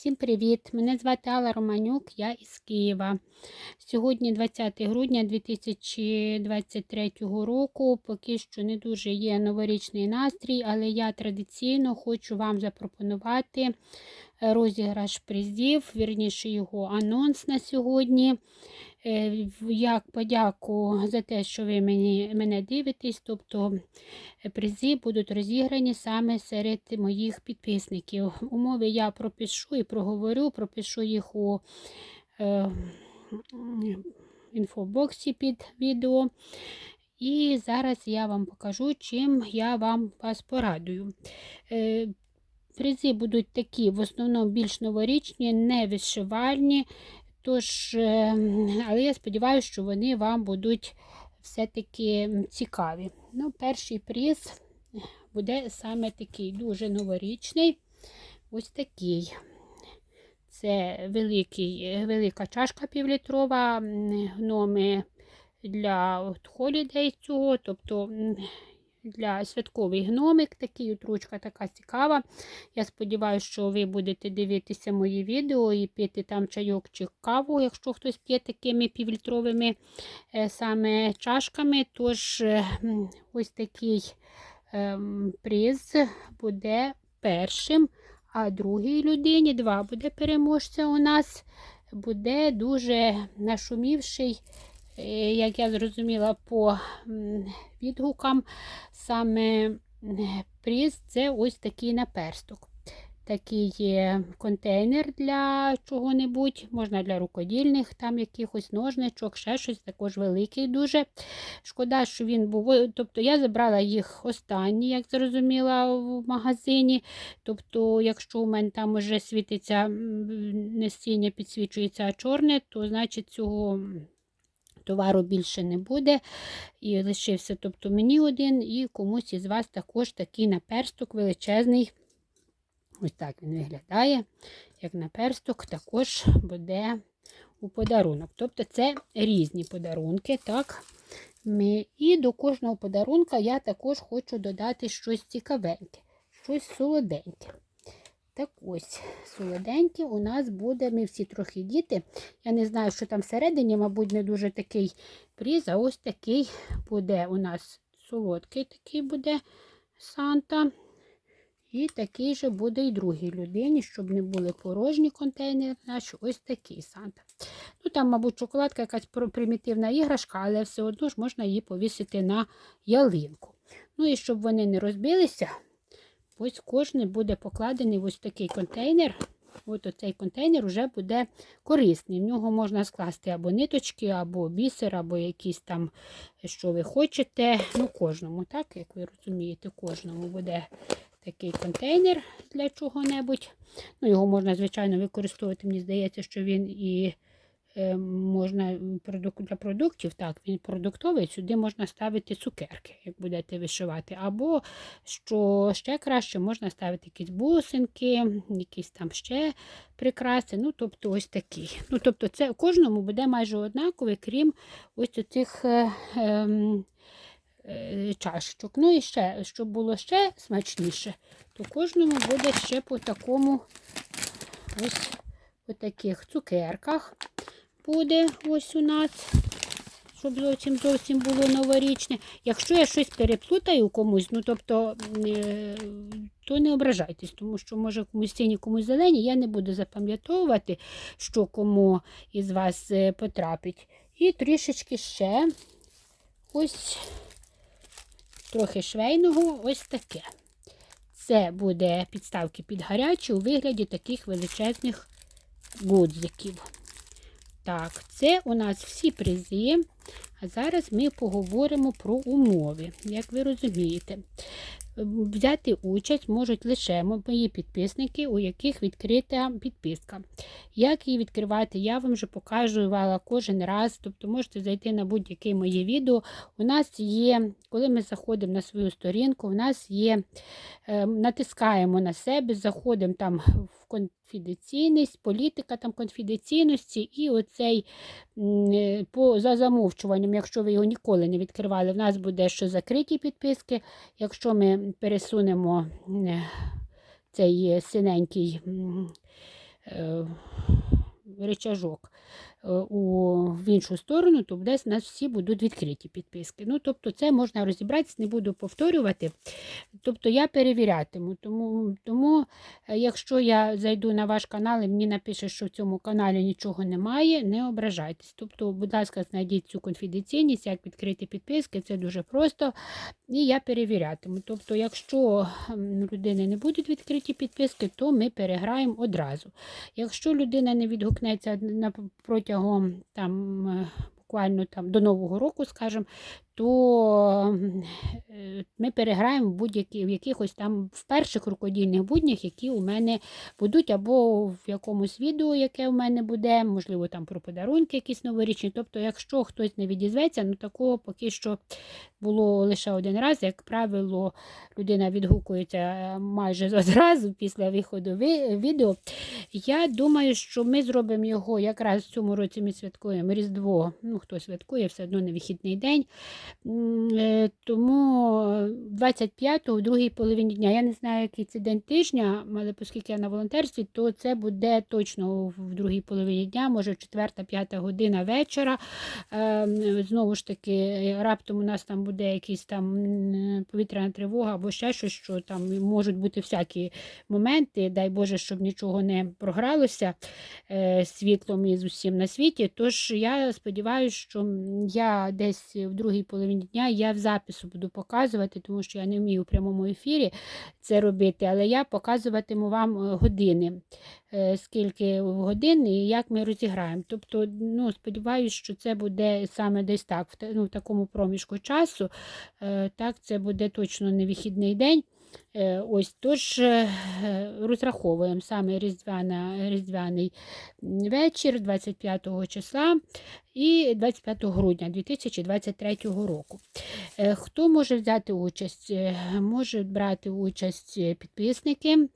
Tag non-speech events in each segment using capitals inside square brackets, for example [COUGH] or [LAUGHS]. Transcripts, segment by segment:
Всім привіт! Мене звати Алла Романюк, я із Києва. Сьогодні 20 грудня 2023 року. Поки що не дуже є новорічний настрій, але я традиційно хочу вам запропонувати розіграш призів, вірніше його анонс на сьогодні. Е, Як подяку за те, що ви мені, мене дивитесь, тобто призи будуть розіграні саме серед моїх підписників. Умови я пропишу і проговорю, пропишу їх у е, інфобоксі під відео. І зараз я вам покажу, чим я вам вас порадую. Призи будуть такі, в основному більш новорічні, не вишивальні. Тож, е, але я сподіваюся, що вони вам будуть все-таки цікаві. Ну, Перший приз буде саме такий дуже новорічний. Ось такий. Це великий, велика чашка півлітрова, гноми для холідей цього, тобто для святковий гномик, такий от ручка така цікава. Я сподіваюся, що ви будете дивитися мої відео і пити там чайок чи каву, якщо хтось п'є такими півлітровими е, саме чашками. Тож, е, ось такий ем, приз буде першим, а другій людині, два буде переможця у нас, буде дуже нашумівший. Е, як я зрозуміла по відгукам, саме приз це ось такий наперсток. Такий контейнер для чого-небудь, можна для рукодільних, там якихось ножничок, ще щось, також великий дуже. Шкода, що він був. Тобто я забрала їх останні, як зрозуміла, в магазині. Тобто, якщо у мене там вже світиться не стіння підсвічується чорне, то значить цього товару більше не буде. І лишився тобто мені один, і комусь із вас також такий наперсток величезний. Ось так він виглядає, як наперсток, також буде у подарунок. Тобто це різні подарунки. так. І до кожного подарунка я також хочу додати щось цікавеньке, щось солоденьке. Так ось, солоденький у нас буде, ми всі трохи діти. Я не знаю, що там всередині, мабуть, не дуже такий пріз, а ось такий буде у нас солодкий такий буде Санта. І такий же буде і другій людині, щоб не були порожні контейнери наші, ось такий Санта. Ну, Там, мабуть, шоколадка якась примітивна іграшка, але все одно ж можна її повісити на ялинку. Ну і щоб вони не розбилися. Ось кожний буде покладений в ось такий контейнер. Ось оцей контейнер вже буде корисний. В нього можна скласти або ниточки, або бісер, або якісь там, що ви хочете. Ну, кожному, так, як ви розумієте, кожному буде такий контейнер для чого-небудь. Ну, Його можна, звичайно, використовувати. Мені здається, що він і Е, можна для продуктів, так, він продуктовий, сюди можна ставити цукерки, як будете вишивати. Або, що ще краще, можна ставити якісь бусинки, якісь там ще прикраси. ну, тобто ось такі. Ну, тобто це Кожному буде майже однаковий, крім ось цих е, ем, е, чашечок. Ну і ще, щоб було ще смачніше, то кожному буде ще по такому ось по таких цукерках буде ось у нас, щоб зовсім зовсім було новорічне. Якщо я щось переплутаю комусь, ну тобто, е, то не ображайтесь, тому що, може, комусь сині, комусь зелені, я не буду запам'ятовувати, що кому із вас е, потрапить. І трішечки ще ось трохи швейного, ось таке. Це буде підставки під гарячі у вигляді таких величезних гудзиків. Так, це у нас всі призи. А зараз ми поговоримо про умови, як ви розумієте. Взяти участь можуть лише мої підписники, у яких відкрита підписка. Як її відкривати, я вам вже покажу кожен раз. Тобто можете зайти на будь-яке моє відео. У нас є, коли ми заходимо на свою сторінку, у нас є, е, натискаємо на себе, заходимо там в конфіденційність, політика там конфіденційності, і оцей е, по, за замовчуванням, якщо ви його ніколи не відкривали, в нас буде що закриті підписки. Якщо ми пересунемо е, цей синенький е, речажок у, в іншу сторону, то десь у нас всі будуть відкриті підписки. Ну, тобто, це можна розібратися, не буду повторювати. Тобто я перевірятиму. Тому, тому е, якщо я зайду на ваш канал і мені напише, що в цьому каналі нічого немає, не ображайтесь. Тобто, будь ласка, знайдіть цю конфіденційність, як відкрити підписки, це дуже просто. І я перевірятиму. Тобто, якщо людини не будуть відкриті підписки, то ми переграємо одразу. Якщо людина не відгукнеться протягом там. е, Буквально там до Нового року, скажімо, то ми переграємо будь-які в якихось там в перших рукодільних буднях, які у мене будуть, або в якомусь відео, яке у мене буде, можливо, там про подарунки якісь новорічні. Тобто, якщо хтось не відізветься, ну такого поки що було лише один раз. Як правило, людина відгукується е, майже одразу після виходу відео. Я думаю, що ми зробимо його якраз в цьому році. Ми святкуємо Різдво. Ну, хто святкує, все одно не вихідний день. Е, Тому 25-го, в другій половині дня. Я не знаю, який це день тижня, але оскільки я на волонтерстві, то це буде точно в другій половині дня, може 4-5 година вечора. Е, Знову ж таки, раптом у нас там буде якийсь там повітряна тривога або ще щось, що там можуть бути всякі моменти. Дай Боже, щоб нічого не програлося е, світлом і з усім на світі. Тож я сподіваюся, що я десь в другій половині дня я в запису буду показувати, тому що я не вмію в прямому ефірі це робити, але я показуватиму вам е, години, е, скільки годин і як ми розіграємо. Тобто, ну, сподіваюся, що це буде саме десь так, в, ну, в такому проміжку часу. Е, Так, це буде точно не вихідний день. Е, Ось тож е, розраховуємо саме різдвяна, різдвяний вечір 25 числа і 25 грудня 2023 року. Е, Хто може взяти участь? Можуть брати участь підписники.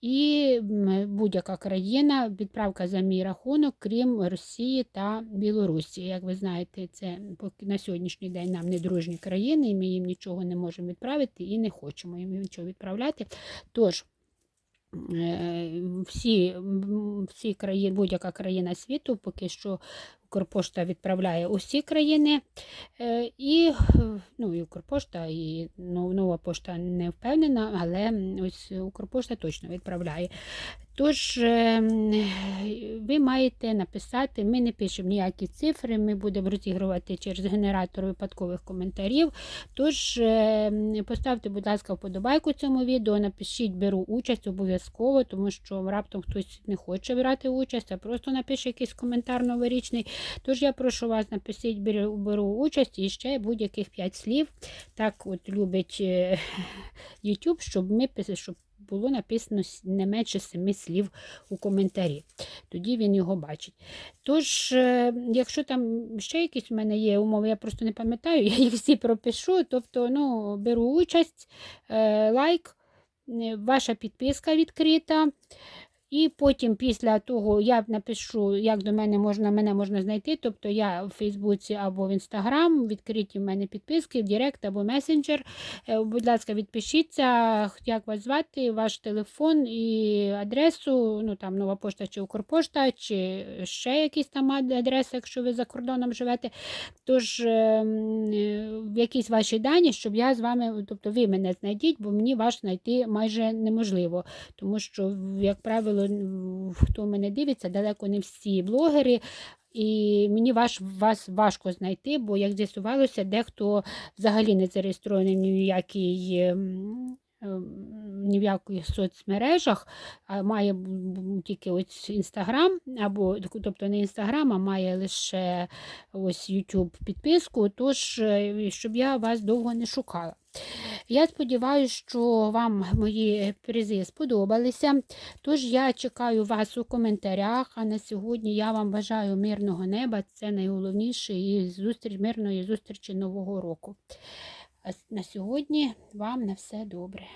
І будь-яка країна, відправка за мій рахунок, крім Росії та Білорусі. Як ви знаєте, це на сьогоднішній день нам не дружні країни, і ми їм нічого не можемо відправити і не хочемо їм нічого відправляти. Тож, е, всі, всі країни, будь-яка країна світу, поки що Укрпошта відправляє усі країни. Е, І, ну, і Укрпошта, і ну, нова пошта не впевнена, але ось Укрпошта точно відправляє. Тож е, ви маєте написати, ми не пишемо ніякі цифри, ми будемо розігрувати через генератор випадкових коментарів. Тож е, поставте, будь ласка, вподобайку цьому відео, напишіть, беру участь обов'язково, тому що раптом хтось не хоче брати участь, а просто напише якийсь коментар новорічний. Тож я прошу вас, напишіть, беру, беру участь і ще будь-яких 5 слів. Так от любить е, YouTube, щоб ми щоб було написано не менше семи слів у коментарі. Тоді він його бачить. Тож, е, якщо там ще якісь в мене є умови, я просто не пам'ятаю, [LAUGHS] я їх всі пропишу. Тобто, ну, беру участь, е, лайк, ваша підписка відкрита. І потім після того я напишу, як до мене можна мене можна знайти. Тобто я в Фейсбуці або в Інстаграм, відкриті в мене підписки, в Директ або месенджер. Е, Будь ласка, відпишіться, як вас звати, ваш телефон і адресу, ну там нова пошта чи Укрпошта, чи ще якісь там адреси, якщо ви за кордоном живете. Тож е, м, е, якісь ваші дані, щоб я з вами, тобто ви мене знайдіть, бо мені ваш знайти майже неможливо. Тому що, як правило, н- хто мене дивиться, далеко не всі блогери. І мені ваш, вас важко знайти, бо, як з'ясувалося, дехто взагалі не зареєстрований ні в якій. ем, ем, Ні в яких соцмережах, а має тільки ось інстаграм, або тобто не інстаграм, а має лише ось YouTube підписку, тож е, щоб я вас довго не шукала. Я сподіваюся, що вам мої призи сподобалися. Тож я чекаю вас у коментарях. А на сьогодні я вам бажаю мирного неба. Це найголовніше і зустріч, мирної зустрічі Нового року. А на сьогодні вам на все добре.